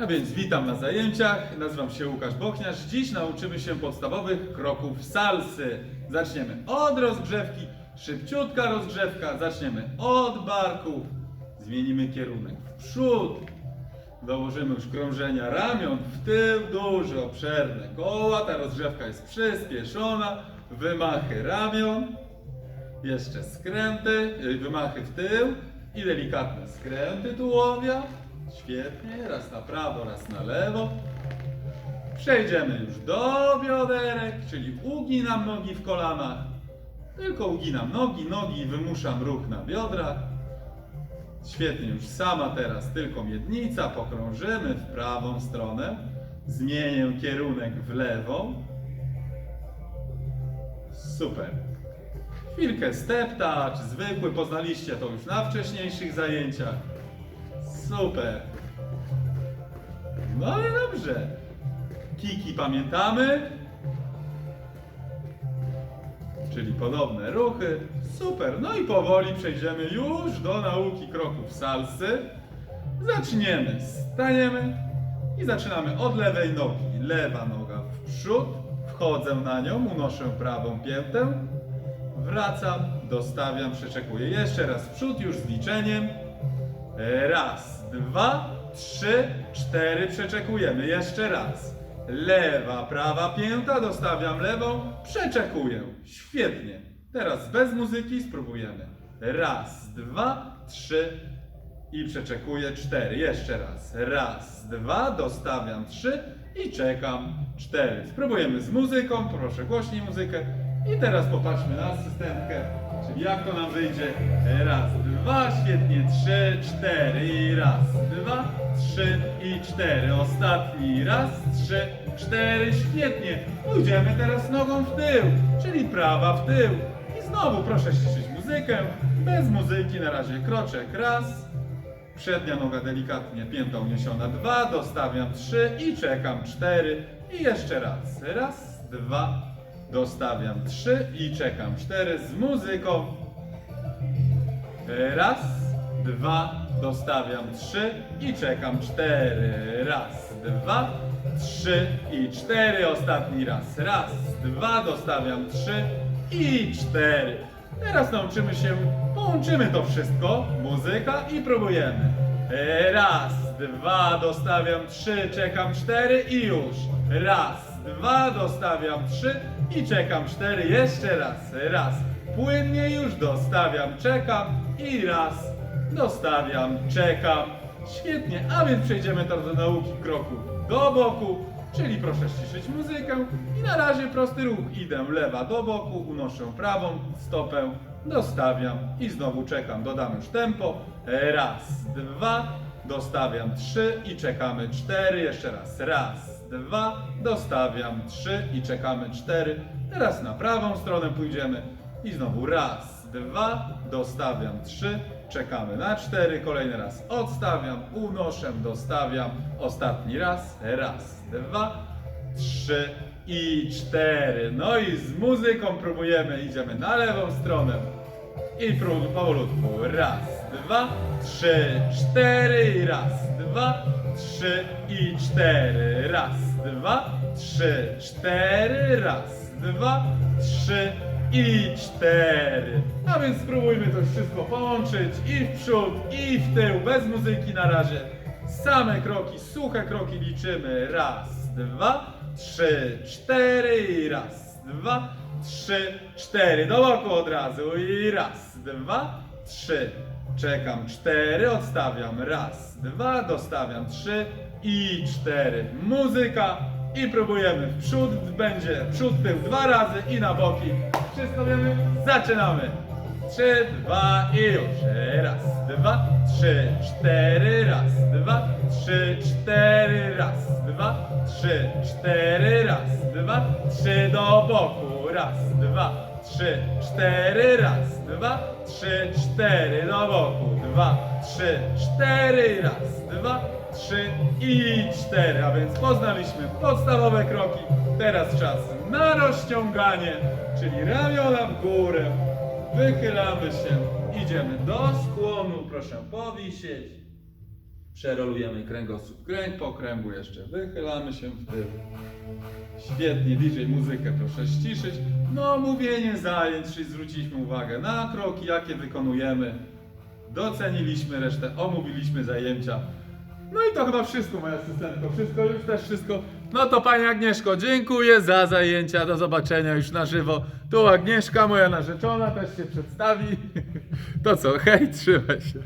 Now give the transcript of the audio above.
A więc witam na zajęciach. Nazywam się Łukasz Bochniarz. Dziś nauczymy się podstawowych kroków salsy. Zaczniemy od rozgrzewki. Szybciutka rozgrzewka. Zaczniemy od barku. Zmienimy kierunek w przód. Dołożymy już krążenia ramion, w tył, duże, obszerne koła. Ta rozgrzewka jest przyspieszona. Wymachy ramion. Jeszcze skręty, wymachy w tył i delikatne skręty tułowia. Świetnie, raz na prawo, raz na lewo. Przejdziemy już do bioderek, czyli uginam nogi w kolanach. Tylko uginam nogi, nogi i wymuszam ruch na biodrach. Świetnie, już sama teraz tylko miednica, pokrążymy w prawą stronę. Zmienię kierunek w lewą. Super. Chwilkę step touch, zwykły, poznaliście to już na wcześniejszych zajęciach. Super. Dobrze. Kiki pamiętamy. Czyli podobne ruchy. Super. No i powoli przejdziemy już do nauki kroków salsy. Zaczniemy. Staniemy i zaczynamy od lewej nogi. Lewa noga w przód. Wchodzę na nią, unoszę prawą piętę. Wracam, dostawiam, przeczekuję. Jeszcze raz w przód, już z liczeniem. Raz, dwa, trzy, cztery, przeczekujemy. Jeszcze raz. Lewa, prawa pięta, dostawiam lewą, przeczekuję. Świetnie. Teraz bez muzyki spróbujemy. Raz, dwa, trzy i przeczekuję. Cztery. Jeszcze raz. Raz, dwa, dostawiam trzy i czekam. Cztery. Spróbujemy z muzyką. Proszę głośniej muzykę. I teraz popatrzmy na asystentkę. Czyli jak to nam wyjdzie? Raz, dwa, świetnie, trzy, cztery i raz, dwa, trzy i cztery. Ostatni raz, trzy, cztery, świetnie. Pójdziemy teraz nogą w tył, czyli prawa w tył. I znowu proszę ściszyć muzykę. Bez muzyki na razie kroczek raz. Przednia noga delikatnie pięta uniesiona dwa, dostawiam trzy i czekam cztery. I jeszcze raz. Raz, dwa, dostawiam trzy i czekam cztery z muzyką. Raz, dwa, dostawiam trzy i czekam cztery. Raz, dwa, trzy i cztery. Ostatni raz. Raz, dwa, dostawiam trzy i cztery. Teraz nauczymy się, połączymy to wszystko, muzyka i próbujemy. Raz, dwa, dostawiam trzy, czekam cztery i już. Raz, dwa, dostawiam trzy i czekam cztery. Jeszcze raz, raz. Płynnie już dostawiam, czekam i raz. Dostawiam, czekam. Świetnie, a więc przejdziemy teraz do nauki kroku do boku, czyli proszę ściszyć muzykę i na razie prosty ruch. Idę lewa do boku, unoszę prawą stopę, dostawiam i znowu czekam. Dodam już tempo. Raz, dwa, dostawiam trzy i czekamy cztery. Jeszcze raz. Raz, dwa, dostawiam trzy i czekamy cztery. Teraz na prawą stronę pójdziemy. I znowu raz, dwa, dostawiam trzy, czekamy na cztery, kolejny raz odstawiam, unoszę, dostawiam, ostatni raz, raz, dwa, trzy i cztery. No i z muzyką próbujemy, idziemy na lewą stronę i prób powolutku. Raz, dwa, trzy, cztery raz, dwa, trzy i cztery. Raz, dwa, trzy, cztery, raz, dwa, trzy i cztery. A więc spróbujmy to wszystko połączyć i w przód, i w tył, bez muzyki na razie. Same kroki, suche kroki liczymy. Raz, dwa, trzy, cztery raz, dwa, trzy, cztery. Do boku od razu i raz, dwa, trzy. Czekam cztery, odstawiam raz, dwa, dostawiam trzy i cztery. Muzyka i próbujemy. W przód będzie przód tył dwa razy i na boki. Wszystko wiemy? Zaczynamy. Trzy, dwa i już. Raz, dwa, trzy, cztery, raz, dwa, trzy, cztery, raz, dwa, trzy, cztery, raz, dwa, trzy do boku, raz, dwa, trzy, cztery, raz, dwa, trzy, cztery do boku, dwa, trzy, cztery, raz, dwa, trzy i cztery. A więc poznaliśmy podstawowe kroki. Teraz czas na rozciąganie, czyli ramiona w górę. Wychylamy się, idziemy do skłonu, proszę powisieć. Przerolujemy kręgosłup kręg, po kręgu jeszcze wychylamy się w tył. Świetnie, DJ, muzykę proszę ściszyć. No, mówienie zajęć, czyli zwróciliśmy uwagę na kroki, jakie wykonujemy. Doceniliśmy resztę, omówiliśmy zajęcia. No i to chyba wszystko, moja asystentko. Wszystko, już też wszystko. No to Pani Agnieszko, dziękuję za zajęcia. Do zobaczenia już na żywo. Tu Agnieszka, moja narzeczona, też się przedstawi. To co, hej, trzymaj się.